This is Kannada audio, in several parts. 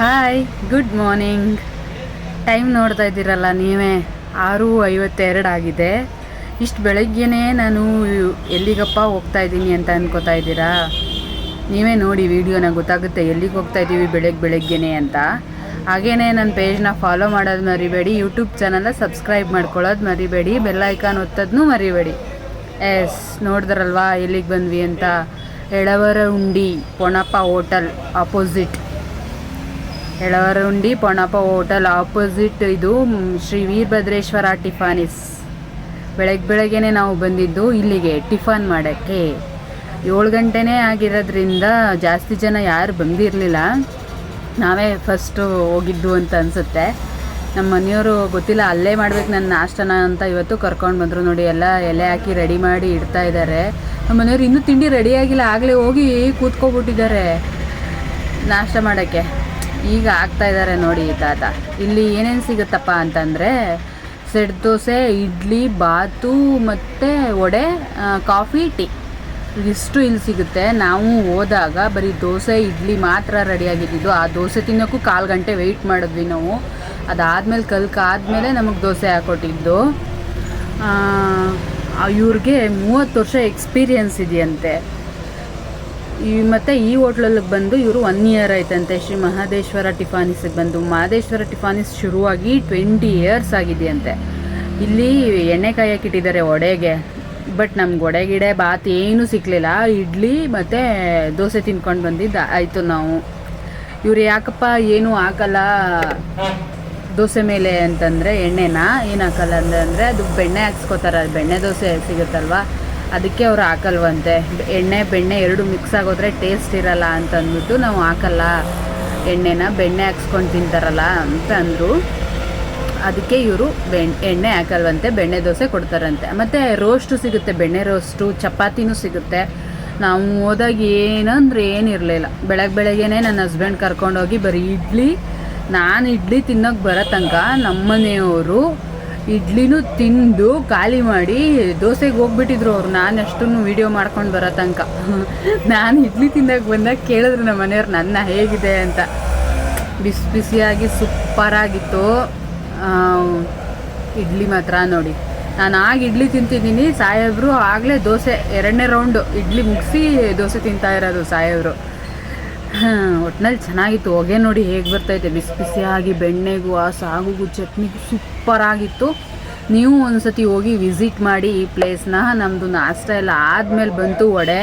ಹಾಯ್ ಗುಡ್ ಮಾರ್ನಿಂಗ್ ಟೈಮ್ ನೋಡ್ತಾ ಇದ್ದೀರಲ್ಲ ನೀವೇ? ಆರು ಐವತ್ತೆರಡು ಆಗಿದೆ. ಇಷ್ಟು ಬೆಳಗ್ಗೆನೇ ನಾನು ಎಲ್ಲಿಗಪ್ಪ ಹೋಗ್ತಾ ಇದ್ದೀನಿ ಅಂತ ಅನ್ಕೋತಾ ಇದ್ದೀರಾ? ನೀವೇ ನೋಡಿ ವಿಡಿಯೋನ, ಗೊತ್ತಾಗುತ್ತೆ ಎಲ್ಲಿಗೆ ಹೋಗ್ತಾ ಇದ್ದೀವಿ ಬೆಳಗ್ಗೆ ಬೆಳಗ್ಗೆನೇ ಅಂತ. ಹಾಗೇ ನನ್ನ ಪೇಜ್ನ ಫಾಲೋ ಮಾಡೋದು ಮರಿಬೇಡಿ ಯೂಟ್ಯೂಬ್ ಚಾನಲ್ನ ಸಬ್ಸ್ಕ್ರೈಬ್ ಮಾಡ್ಕೊಳ್ಳೋದು ಮರಿಬೇಡಿ ಬೆಲ್ ಐಕಾನ್ ಒತ್ತೋದನ್ನೂ ಮರಿಬೇಡಿ. ಎಸ್ ನೋಡಿದ್ರಲ್ವಾ ಎಲ್ಲಿಗೆ ಬಂದ್ವಿ ಅಂತ? ಎಳವರ ಉಂಡಿ ಪೊಣಪ್ಪ ಹೋಟಲ್ ಆಪೋಸಿಟ್ ಎಳವರುಂಡಿ ಪೊಣಪ ಹೋಟೆಲ್ ಆಪೋಸಿಟ್ ಇದು ಶ್ರೀ ವೀರಭದ್ರೇಶ್ವರ ಟಿಫಾನಿಸ್. ಬೆಳಗ್ಗೆ ಬೆಳಗ್ಗೆನೆ ನಾವು ಬಂದಿದ್ದು ಇಲ್ಲಿಗೆ ಟಿಫನ್ ಮಾಡೋಕ್ಕೆ. ಏಳು ಗಂಟೆನೇ ಆಗಿರೋದ್ರಿಂದ ಜಾಸ್ತಿ ಜನ ಯಾರು ಬಂದಿರಲಿಲ್ಲ. ನಾವೇ ಫಸ್ಟು ಹೋಗಿದ್ದು ಅಂತ ಅನಿಸುತ್ತೆ. ನಮ್ಮ ಮನೆಯವರು ಗೊತ್ತಿಲ್ಲ, ಅಲ್ಲೇ ಮಾಡ್ಬೇಕು ನನ್ನ ನಾಷ್ಟನ ಅಂತ ಇವತ್ತು ಕರ್ಕೊಂಡು ಬಂದರು ನೋಡಿ, ಎಲ್ಲ ಎಲೆ ಹಾಕಿ ರೆಡಿ ಮಾಡಿ ಇಡ್ತಾ ಇದ್ದಾರೆ. ನಮ್ಮ ಮನೆಯವ್ರು ಇನ್ನೂ ತಿಂಡಿ ರೆಡಿಯಾಗಿಲ್ಲ ಆಗಲೇ ಹೋಗಿ ಕೂತ್ಕೊಬಿಟ್ಟಿದ್ದಾರೆ ನಾಷ್ಟ ಮಾಡೋಕ್ಕೆ. ಈಗ ಆಗ್ತಾ ಇದ್ದಾರೆ ನೋಡಿ ಈ ತಾತ. ಇಲ್ಲಿ ಏನೇನು ಸಿಗುತ್ತಪ್ಪ ಅಂತಂದರೆ ಸೆಡ್ ದೋಸೆ, ಇಡ್ಲಿ, ಬಾತು ಮತ್ತು ವಡೆ ಕಾಫಿ, ಟೀ. ಇಷ್ಟು ಇಲ್ಲಿ ಸಿಗುತ್ತೆ. ನಾವು ಹೋದಾಗ ಬರೀ ದೋಸೆ, ಇಡ್ಲಿ ಮಾತ್ರ ರೆಡಿಯಾಗಿದ್ದಿದ್ದು ಆ ದೋಸೆ ತಿನ್ನೋಕ್ಕೂ ಕಾಲು ಗಂಟೆ ವೆಯ್ಟ್ ಮಾಡಿದ್ವಿ ನಾವು. ಅದಾದಮೇಲೆ ಕಲ್ಕಾದ್ಮೇಲೆ ನಮಗೆ ದೋಸೆ ಹಾಕೊಟ್ಟಿದ್ದು. ಇವ್ರಿಗೆ ಮೂವತ್ತು ವರ್ಷ ಎಕ್ಸ್ಪೀರಿಯನ್ಸ್ ಇದೆಯಂತೆ. ಈ ಮತ್ತು ಈ ಹೋಟ್ಲಲ್ಲಿ ಬಂದು ಇವರು ಒನ್ ಇಯರ್ ಆಯ್ತಂತೆ. ಶ್ರೀ ಮಹದೇಶ್ವರ ಟಿಫಾನಿಸಿಗೆ ಬಂದು. ಮಹದೇಶ್ವರ ಟಿಫಾನಿಸ್ ಶುರುವಾಗಿ ಟ್ವೆಂಟಿ ಇಯರ್ಸ್ ಆಗಿದೆಯಂತೆ. ಇಲ್ಲಿ ಎಣ್ಣೆ ಕಾಯಕ್ಕಿಟ್ಟಿದ್ದಾರೆ ಒಡೆಗೆ. ಬಟ್ ನಮ್ಗೆ ಒಡೆಗಿಡೆ ಬಾತ್ ಏನೂ ಸಿಕ್ಕಲಿಲ್ಲ ಇಡ್ಲಿ ಮತ್ತು ದೋಸೆ ತಿನ್ಕೊಂಡು ಬಂದಿದ್ದು. ಆಯಿತು ನಾವು. ಇವ್ರು ಯಾಕಪ್ಪ ಏನೂ ಹಾಕಲ್ಲ ದೋಸೆ ಮೇಲೆ ಅಂತಂದರೆ ಎಣ್ಣೆನ? ಏನು ಹಾಕಲ್ಲ ಅಂದರೆ ಅದು ಬೆಣ್ಣೆ ಹಾಕ್ಸ್ಕೊತಾರೆ. ಬೆಣ್ಣೆ ದೋಸೆ ಸಿಗುತ್ತಲ್ವ? ಅದಕ್ಕೆ ಅವ್ರು ಹಾಕಲ್ವಂತೆ. ಎಣ್ಣೆ, ಬೆಣ್ಣೆ ಎರಡು ಮಿಕ್ಸ್ ಆಗೋದ್ರೆ ಟೇಸ್ಟ್ ಇರಲ್ಲ ಅಂತ ಅಂದ್ಬಿಟ್ಟು ನಾವು ಹಾಕಲ್ಲ. ಎಣ್ಣೆನ ಬೆಣ್ಣೆ ಹಾಕ್ಸ್ಕೊಂಡು ತಿಂತಾರಲ್ಲ ಅಂತ ಅಂದರು. ಅದಕ್ಕೆ ಇವರು ಬೆಣ್, ಎಣ್ಣೆ ಹಾಕಲ್ವಂತೆ, ಬೆಣ್ಣೆ ದೋಸೆ ಕೊಡ್ತಾರಂತೆ. ಮತ್ತು ರೋಸ್ಟು ಸಿಗುತ್ತೆ, ಬೆಣ್ಣೆ ರೋಸ್ಟು ಚಪಾತಿನೂ ಸಿಗುತ್ತೆ. ನಾವು ಹೋದಾಗ ಏನಂದ್ರೆ ಏನಿರಲಿಲ್ಲ. ಬೆಳಗ್ಗೆ ಬೆಳಗ್ಗೆನೇ ನನ್ನ ಹಸ್ಬೆಂಡ್ ಕರ್ಕೊಂಡೋಗಿ ಬರೀ ಇಡ್ಲಿ, ನಾನು ಇಡ್ಲಿ ತಿನ್ನೋಕೆ ಬರೋ ತನಕ ನಮ್ಮನೆಯವರು ಇಡ್ಲಿನೂ ತಿಂದು ಖಾಲಿ ಮಾಡಿ ದೋಸೆಗೆ ಹೋಗ್ಬಿಟ್ಟಿದ್ರು ಅವ್ರು. ನಾನು ಅಷ್ಟನ್ನು ವೀಡಿಯೋ ಮಾಡ್ಕೊಂಡು ಬರೋ ತನಕ. ನಾನು ಇಡ್ಲಿ ತಿಂದಾಗ ಬಂದಾಗ ಕೇಳಿದ್ರು ನಮ್ಮ ಮನೆಯವ್ರು, ನನ್ನ ಹೇಗಿದೆ? ಅಂತ. ಬಿಸಿ ಬಿಸಿಯಾಗಿ ಸೂಪರಾಗಿತ್ತು ಇಡ್ಲಿ ಮಾತ್ರ ನೋಡಿ. ನಾನು ಆಗ ಇಡ್ಲಿ ತಿಂತಿದ್ದೀನಿ. ಸಾಹೇಬ್ರು ಆಗಲೇ ದೋಸೆ ಎರಡನೇ ರೌಂಡು ಇಡ್ಲಿ ಮುಗಿಸಿ ದೋಸೆ ತಿಂತಾ ಇರೋದು ಸಾಹೇಬ್ರು. ಒಟ್ನಲ್ಲಿ ಚೆನ್ನಾಗಿತ್ತು. ಹೊಗೆ ನೋಡಿ ಹೇಗೆ ಬರ್ತೈತೆ ಬಿಸಿ ಬಿಸಿಯಾಗಿ ಬೆಣ್ಣೆಗೂ, ಆ ಸಾಗುಗೂ, ಚಟ್ನಿಗೂ ಸೂಪರಾಗಿತ್ತು ನೀವು ಒಂದ್ಸತಿ ಹೋಗಿ ವಿಸಿಟ್ ಮಾಡಿ ಈ ಪ್ಲೇಸ್ನ ನಮ್ಮದು ನಾಷ್ಟ ಎಲ್ಲ ಆದಮೇಲೆ ಬಂತು. ವಡೆ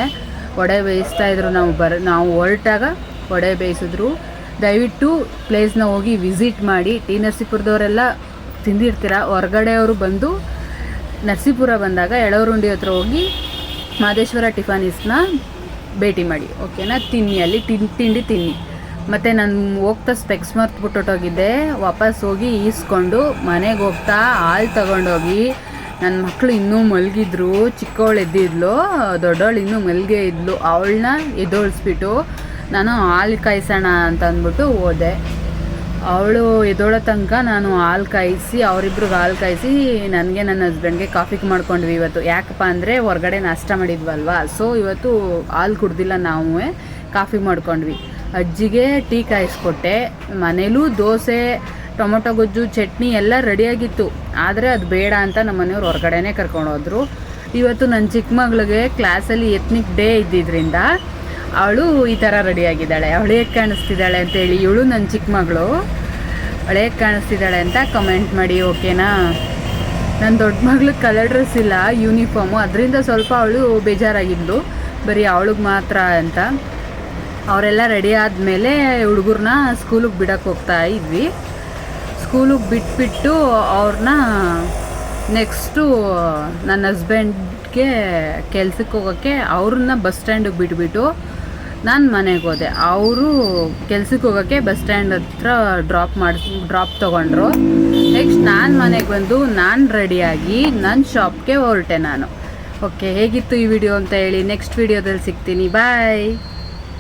ವಡೆ ಬೇಯಿಸ್ತಾ ಇದ್ರು ನಾವು ಬರ, ನಾವು ಹೊರಟಾಗ ವಡೆ ಬೇಯಿಸಿದ್ರು. ದಯವಿಟ್ಟು ಪ್ಲೇಸ್ನ ಹೋಗಿ ವಿಸಿಟ್ ಮಾಡಿ. ಟಿ ನರಸೀಪುರದವರೆಲ್ಲ ತಿಂದಿರ್ತೀರ? ಹೊರಗಡೆಯವರು ಬಂದು ನರಸೀಪುರ ಬಂದಾಗ ಎಳವರುಂಡಿ ಹತ್ರ ಹೋಗಿ ಮಾದೇಶ್ವರ ಟಿಫಾನಿಸ್ನ ಭೇಟಿ ಮಾಡಿ, ಓಕೆನಾ? ತಿನ್ನಿ ಅಲ್ಲಿ ತಿನ್ ತಿಂಡಿ ತಿನ್ನಿ. ಮತ್ತು ನಾನು ಹೋಗ್ತಾ ಸ್ಪೆಕ್ಸ್ ಮರ್ತ್ಬಿಟ್ಟೊಟ್ಟೋಗಿದ್ದೆ ವಾಪಸ್ ಹೋಗಿ ಈಸ್ಕೊಂಡು ಮನೆಗೆ ಹೋಗ್ತಾ ಹಾಲು ತಗೊಂಡೋಗಿ ನನ್ನ ಮಕ್ಕಳು ಇನ್ನೂ ಮಲಗಿದ್ರು ಚಿಕ್ಕವಳು ಎದ್ದಿದ್ಲು ದೊಡ್ಡವಳು ಇನ್ನೂ ಮಲ್ಗೆ ಇದ್ಲು ಅವಳನ್ನ ಎದ್ದೋಳಿಸ್ಬಿಟ್ಟು ನಾನು ಹಾಲು ಕಾಯಿಸೋಣ ಅಂತ ಅಂದ್ಬಿಟ್ಟು ಹೋದೆ. ಅವಳು ಎದ್ದೋಳ ತನಕ ನಾನು ಹಾಲು ಕಾಯಿಸಿ ಅವರಿಬ್ರಿಗೆ ಹಾಲು ಕಾಯಿಸಿ ನನಗೆ ನನ್ನ ಹಸ್ಬೆಂಡ್ಗೆ ಕಾಫಿ ಮಾಡ್ಕೊಂಡ್ವಿ ಇವತ್ತು. ಯಾಕಪ್ಪ ಅಂದರೆ ಹೊರಗಡೆ ನಾಷ್ಟ ಮಾಡಿದ್ವಲ್ವಾ? ಸೊ ಇವತ್ತು ಹಾಲು ಕುಡ್ದಿಲ್ಲ ನಾವು ಕಾಫಿ ಮಾಡ್ಕೊಂಡ್ವಿ. ಅಜ್ಜಿಗೆ ಟೀ ಕಾಯಿಸ್ಕೊಟ್ಟೆ. ಮನೇಲೂ ದೋಸೆ, ಟೊಮೊಟೊ ಗೊಜ್ಜು, ಚಟ್ನಿ ಎಲ್ಲ ರೆಡಿಯಾಗಿತ್ತು ಆದರೆ ಅದು ಬೇಡ ಅಂತ ನಮ್ಮ ಮನೆಯವ್ರು ಹೊರಗಡೆನೇ ಕರ್ಕೊಂಡು ಹೋದ್ರು ಇವತ್ತು ನನ್ನ ಚಿಕ್ಕ ಮಗಳಿಗೆ ಕ್ಲಾಸಲ್ಲಿ ಎತ್ನಿಕ್ ಡೇ ಇದ್ದಿದ್ದರಿಂದ ಅವಳು ಈ ಥರ ರೆಡಿಯಾಗಿದ್ದಾಳೆ ಅವಳು ಹೇಗೆ ಕಾಣಿಸ್ತಿದ್ದಾಳೆ ಅಂತೇಳಿ ಇವಳು ನನ್ನ ಚಿಕ್ಕ ಮಗಳು. ಅವಳು ಹೇಗೆ ಕಾಣಿಸ್ತಿದ್ದಾಳೆ ಅಂತ ಕಮೆಂಟ್ ಮಾಡಿ ಓಕೆನಾ ನನ್ನ ದೊಡ್ಡ ಮಗಳು ಕಲರ್ ಡ್ರೆಸ್ ಇಲ್ಲ ಯೂನಿಫಾರ್ಮು ಅದರಿಂದ ಸ್ವಲ್ಪ ಅವಳು ಬೇಜಾರಾಗಿದ್ದು ಬರೀ ಅವಳಿಗೆ ಮಾತ್ರ ಅಂತ. ಅವರೆಲ್ಲ ರೆಡಿ ಆದಮೇಲೆ ಹುಡುಗರನ್ನ ಸ್ಕೂಲಿಗೆ ಬಿಡಕ್ಕೆ ಹೋಗ್ತಾ ಇದ್ವಿ. ಸ್ಕೂಲಿಗೆ ಬಿಟ್ಬಿಟ್ಟು ಅವ್ರನ್ನ ನೆಕ್ಸ್ಟು ನನ್ನ ಹಸ್ಬೆಂಡ್ಗೆ ಕೆಲ್ಸಕ್ಕೆ ಹೋಗೋಕ್ಕೆ ಅವ್ರನ್ನ ಬಸ್ ಸ್ಟ್ಯಾಂಡಿಗೆ ಬಿಟ್ಬಿಟ್ಟು ನಾನು ಮನೆಗೆ ಹೋದೆ. ಅವರು ಕೆಲ್ಸಕ್ಕೆ ಹೋಗೋಕ್ಕೆ ಬಸ್ ಸ್ಟ್ಯಾಂಡ್ ಹತ್ರ ಡ್ರಾಪ್ ಮಾಡಿ ಡ್ರಾಪ್ ತೊಗೊಂಡ್ರು. ನೆಕ್ಸ್ಟ್ ನಾನು ಮನೆಗೆ ಬಂದು ನಾನು ರೆಡಿಯಾಗಿ ನನ್ನ ಶಾಪ್ಗೆ ಹೊರಟೆ ನಾನು. ಓಕೆ ಹೇಗಿತ್ತು ಈ ವಿಡಿಯೋ ಅಂತ ಹೇಳಿ ನೆಕ್ಸ್ಟ್ ವಿಡಿಯೋದಲ್ಲಿ ಸಿಗ್ತೀನಿ. ಬಾಯ್